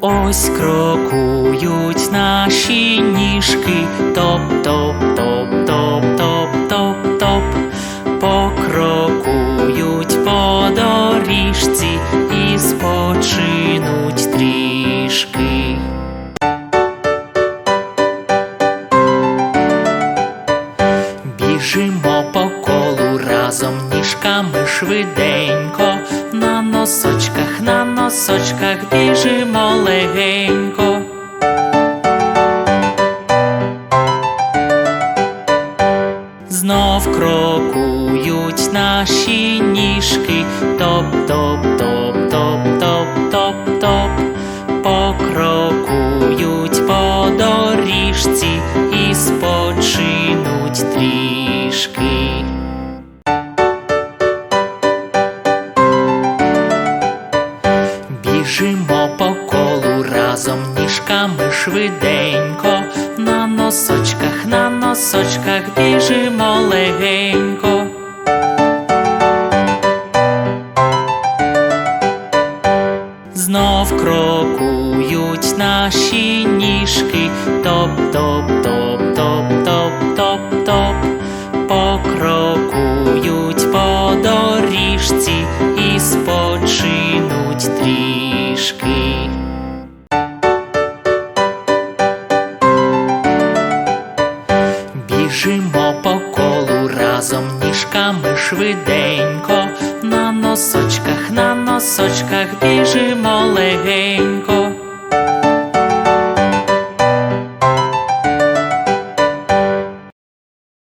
Ось крокують наші ніжки, топ-топ-топ-топ-топ-топ-топ, покрокують по доріжці і спочинуть трішки. Біжимо по колу разом ніжками швиденько, носочках, на носочках біжимо легенько. Знов крокують наші ніжки, топ-топ-топ-топ-топ-топ-топ, Біжимо по колу разом ніжками швиденько, на носочках, на носочках біжимо легенько. Знов крокують наші ніжки, топ-топ-топ-топ-топ-топ-топ, Біжимо по колу разом ніжками швиденько, на носочках, на носочках біжимо легенько.